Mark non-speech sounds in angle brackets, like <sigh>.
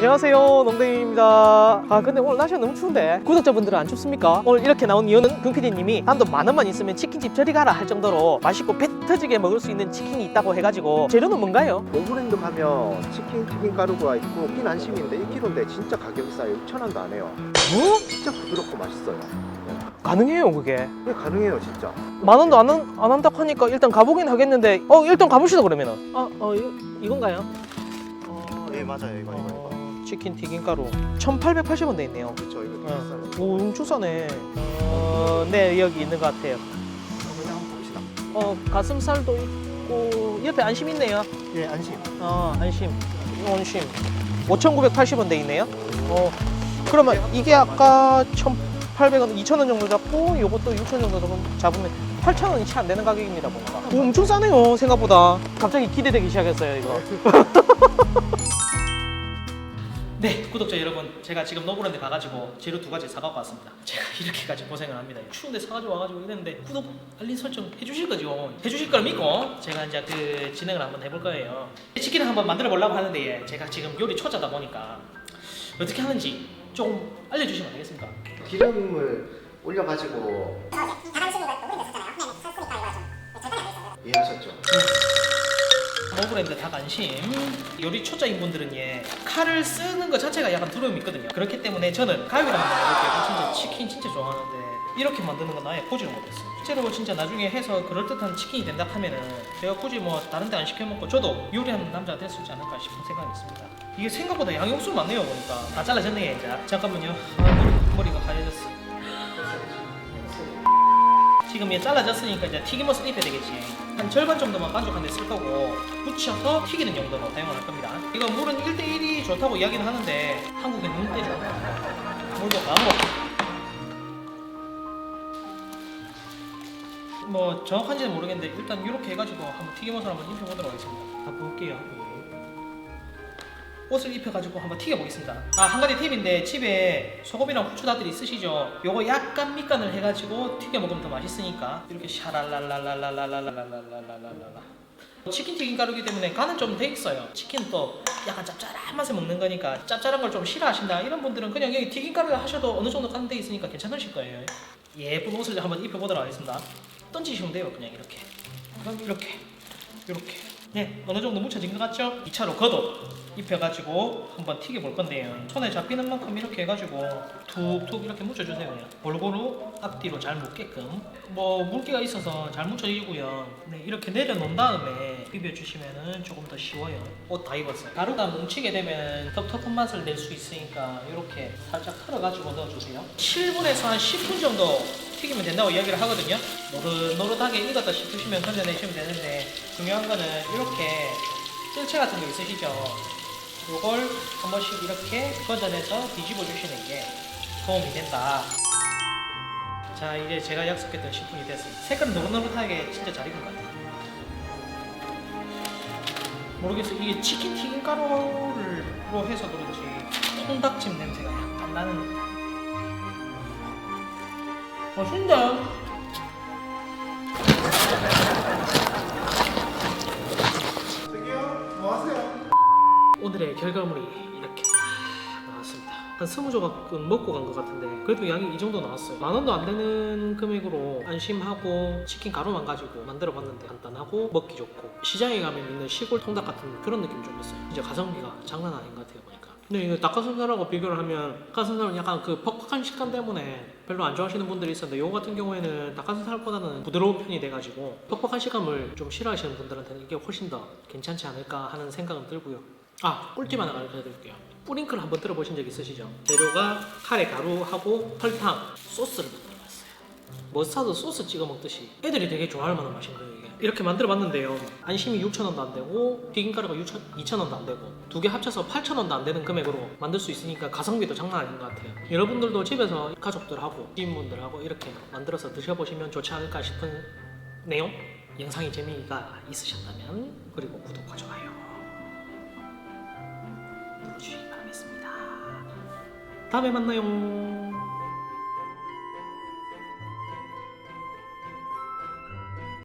안녕하세요 농댕입니다. 아 근데 오늘 날씨가 너무 추운데 구독자분들은 안 춥습니까? 오늘 이렇게 나온 이유는 금PD님이 단돈 만 원만 있으면 치킨집 저리 가라 할 정도로 맛있고 배 터지게 먹을 수 있는 치킨이 있다고 해가지고 재료는 뭔가요? 노브랜드 가면 치킨 튀김 가루가 있고 흰 안심인데 1kg인데 진짜 가격이 싸요. 6,000원도 안 해요. 뭐? 진짜 부드럽고 맛있어요. 가능해요 그게? 그게 가능해요 진짜. 만 원도 안, 한- 안 한다고 하니까 일단 가보긴 하겠는데 어 일단 가보시죠 그러면은. 아, 어 이, 이건가요? 어, 네 맞아요. 이거 이거 이거. 어, 치킨 튀김가루. 1880원 돼 있네요. 그쵸 이거 어. 비싸요 오 엄청 싸네. 어, 네 여기 있는 것 같아요. 그냥 한번 봅시다. 어 가슴살도 있고 옆에 안심 있네요. 예 안심. 어 안심. 안심. 5,980원 돼 있네요. 어 그러면 이게 아까 1,800원 2,000원 정도 잡고 요것도 6,000원 정도 잡으면 8,000원이 채 안 되는 가격입니다 뭔가. 오, 엄청 싸네요 생각보다. 갑자기 기대되기 시작했어요 이거 <laughs> 네 구독자 여러분 제가 지금 노브랜드 가가지고 재료 두 가지 사갖고 왔습니다. 제가 <laughs> 이렇게까지 고생을 합니다. 추운데 사가지고 와가지고 이랬는데 구독 알림 설정 해주실 거죠? 해주실 걸 믿고 제가 이제 그 진행을 한번 해볼 거예요. 치킨을 한번 만들어 보려고 하는데 예, 제가 지금 요리 초짜다 보니까 어떻게 하는지 좀 알려주시면 안 되겠습니까? 기름을 올려가지고 이해하셨죠? 노브랜드 닭안심. 요리 초짜인 분들은 예 칼을 쓰는 것 자체가 약간 두려움이 있거든요. 그렇기 때문에 저는 한번 해볼게요. 진짜 치킨 진짜 좋아하는데 이렇게 만드는 건 아예 보지를 못했어요. 실제로 진짜 나중에 해서 그럴듯한 치킨이 된다 하면은 제가 굳이 뭐 다른 데 안 시켜 먹고 저도 요리하는 남자가 될수 있지 않을까 싶은 생각이 있습니다. 이게 생각보다 양용수 많네요 보니까. 다 잘라졌네 이제. 잠깐만요. 아, 머리, 머리가 하얘졌어 지금 얘 잘라졌으니까 이제 튀김옷을 입혀야 되겠지. 한 절반 정도만 반죽한 데 쓸 거고 묻혀서 튀기는 용도로 사용을 할 겁니다. 이거 물은 1대1이 좋다고 이야기는 하는데 눈 떼죠. 물도 가고. 뭐 정확한지는 모르겠는데 일단 이렇게 해가지고 한번 튀김옷을 한번 입혀보도록 하겠습니다. 한번 볼게요. 옷을 입혀가지고 한번 튀겨보겠습니다. 아, 한 가지 팁인데 집에 소금이랑 후추 다들 있으시죠? 요거 약간 밑간을 해가지고 튀겨 먹으면 더 맛있으니까 이렇게 샤랄랄랄랄랄랄랄랄랄랄랄랄라 치킨 튀김 가루기 때문에 간은 좀 돼 있어요. 치킨 또 약간 짭짤한 맛을 먹는 거니까 짭짤한 걸 좀 싫어하신다 이런 분들은 그냥 여기 튀김 가루 하셔도 어느 정도 간돼 있으니까 괜찮으실 거예요. 예쁜 옷을 한번 입혀보도록 하겠습니다. 던지시면 돼요, 그냥 이렇게. 그럼 이렇게, 이렇게. 네, 어느 정도 묻혀진 것 같죠? 2차로 겉옷 입혀가지고 한번 튀겨볼 건데요. 손에 잡히는 만큼 이렇게 해가지고 툭툭 이렇게 묻혀주세요. 골고루 앞뒤로 잘 묻게끔. 뭐 물기가 있어서 잘 묻혀지고요. 네, 이렇게 내려놓은 다음에 비벼주시면은 조금 더 쉬워요. 옷 다 입었어요. 가루가 뭉치게 되면 텁텁한 맛을 낼 수 있으니까 이렇게 살짝 털어가지고 넣어주세요. 7분에서 한 10분 정도 튀기면 된다고 이야기를 하거든요. 노릇노릇하게 익었다 싶으시면 건져내시면 되는데 중요한 거는 이렇게 뜰채 같은 거 있으시죠? 요걸 한 번씩 이렇게 건져내서 뒤집어 주시는 게 도움이 된다. 자 이제 제가 약속했던 10분이 됐습니다. 색깔은 노릇노릇하게 진짜 잘 익은 것 같아요. 모르겠어요. 이게 치킨 튀김 가루로 해서 그런지 통닭집 냄새가 약간 나는. 맛있는데? 저기요 뭐 하세요? 오늘의 결과물이 이렇게 딱 나왔습니다. 한 스무 조각은 먹고 간 것 같은데 그래도 양이 이 정도 나왔어요. 만 원도 안 되는 금액으로 안심하고 치킨 가루만 가지고 만들어 봤는데 간단하고 먹기 좋고 시장에 가면 있는 시골 통닭 같은 그런 느낌 좀 있어요. 이제 가성비가 장난 아닌 것 같아요 보니까. 근데 이거 닭가슴살하고 비교를 하면 닭가슴살은 약간 그 퍽퍽한 식감 때문에 별로 안 좋아하시는 분들이 있었는데 이거 같은 경우에는 닭가슴살보다는 부드러운 편이 돼가지고 퍽퍽한 식감을 좀 싫어하시는 분들한테는 이게 훨씬 더 괜찮지 않을까 하는 생각은 들고요. 아 꿀팁 하나 알려드릴게요. 뿌링클 한번 들어보신 적 있으시죠? 재료가 카레 가루하고 설탕, 소스를. 머스타드 소스 찍어 먹듯이 애들이 되게 좋아할 만한 맛인 거예요 이게. 이렇게 만들어 봤는데요. 안심이 6,000원도 안 되고 튀김가루가 6,000, 2,000원도 안 되고 두 개 합쳐서 8,000원도 안 되는 금액으로 만들 수 있으니까 가성비도 장난 아닌 것 같아요. 여러분들도 집에서 가족들하고 지인분들하고 이렇게 만들어서 드셔보시면 좋지 않을까 싶은 내용? 영상이 재미가 있으셨다면 그리고 구독과 좋아요 눌러주시기 바라겠습니다. 다음에 만나요.